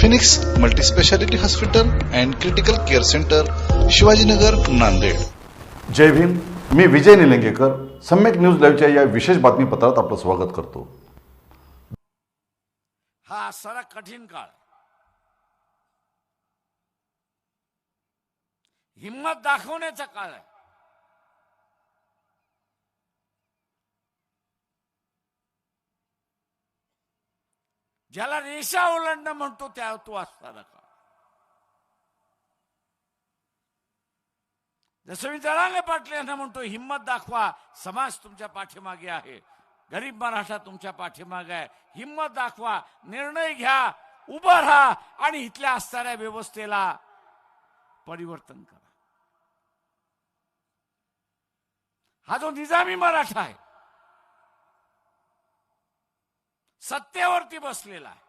Phoenix multispeciality hospital and critical care centre Shivajinagar Nanded. जय भीम. मी Vijay Nilangekar. Samyak news लाईव्हच्या या विशेष बातमीपत्रात आपलं स्वागत करतो. हा सारा कठीण काळ. हिम्मत दाखवण्याचा काळ आहे. ज्याला रेषा ओलांडणं म्हणतो त्या तो असता नका जसं मी जरांगे पाटले यांना म्हणतो हिंमत दाखवा समाज तुमच्या पाठीमागे आहे. गरीब मराठा तुमच्या पाठीमागे आहे. हिम्मत दाखवा निर्णय घ्या उभं राहा आणि इथल्या असणाऱ्या व्यवस्थेला परिवर्तन करा. हा जो निजामी मराठा आहे सत्तेवरती बसलेला आहे.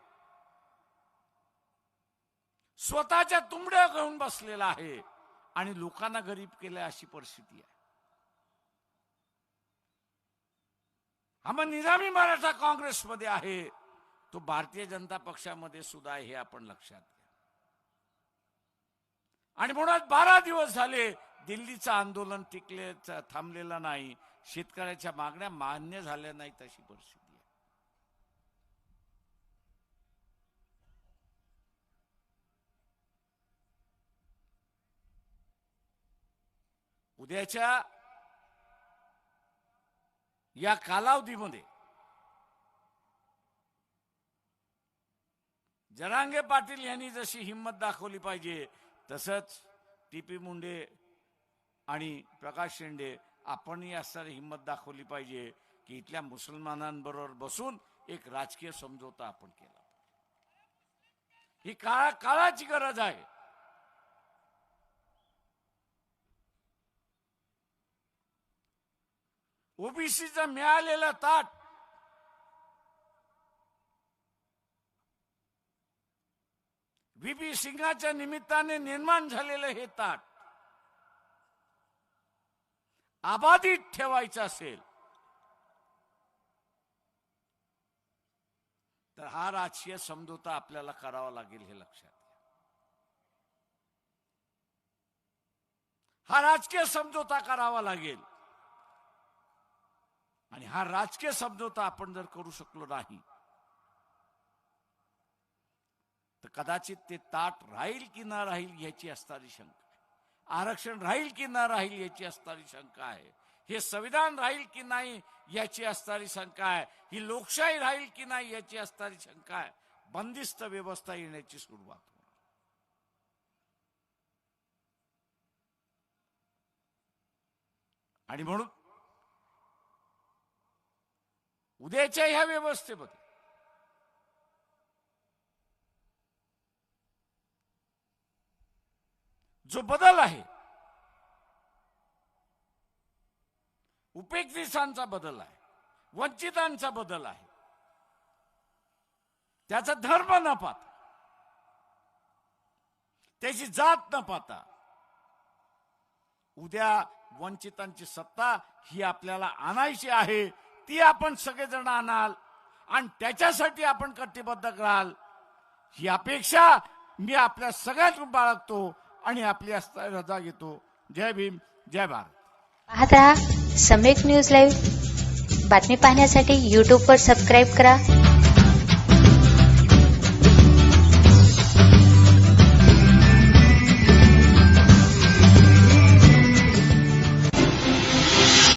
स्वतःच्या तुंबड्या घेऊन बसलेला आहे आणि लोकांना गरीब केलं अशी परिस्थिती आहे. हा मग निजामी मराठा काँग्रेसमध्ये आहे. तो भारतीय जनता पक्षामध्ये सुद्धा आहे हे आपण लक्षात घ्या. आणि म्हणून बारा दिवस झाले दिल्लीचं आंदोलन टिकले थांबलेलं नाही. शेतकऱ्याच्या मागण्या मान्य झाल्या नाहीत अशी परिस्थिती आहे उद्याच्या या कालावधीमध्ये जरांगे पाटील यांनी जशी हिंमत दाखवली पाहिजे तसंच टी पी मुंडे आणि प्रकाश शेंडे आपणही असणारी हिंमत दाखवली पाहिजे की इथल्या मुसलमानांबरोबर बसून एक राजकीय समझोता आपण केला. ही काळा काळाची गरज आहे. ओबीसीचा मिळालेलं ताट. व्ही. सिंगाच्या निमित्ताने निर्माण झालेलं हे ताट आबाधित ठेवायचं असेल तर हा राजकीय समझोता आपल्याला करावा लागेल हे लक्षात घ्या. हा राजकीय समझोता करावा लागेल. आणि हा राजकीय समझोता आपण जर करू शकलो नाही तर कदाचित ते ताट राहील की ना राहील याची असणारी शंका आरक्षण राहील की ना राहील याची असणारी शंका आहे. हे संविधान राहील की नाही याची असणारी शंका आहे. ही लोकशाही राहील की नाही याची असणारी शंका आहे. बंदिस्त व्यवस्था येण्याची सुरुवात होणार. आणि म्हणून उद्याच्या ह्या व्यवस्थेमध्ये. जो बदल आहे उपेक्षितांचा बदल आहे वंचितांचा बदल आहे त्याचा धर्म न पाहता त्याची जात न पाहता उद्या वंचितांची सत्ता ही आपल्याला आणायची आहे ती आपण सगळेजण आणाल आणि त्याच्यासाठी आपण कटिबद्ध कराल. ही अपेक्षा मी आपल्या सगळ्यात बाळगतो आणि आपली रजा घेतो. जय भीम जय भारत. पाहत राहा सम्यक न्यूज लाईव्ह बातमी पाहण्यासाठी यूट्यूबवर सबस्क्राईब करा.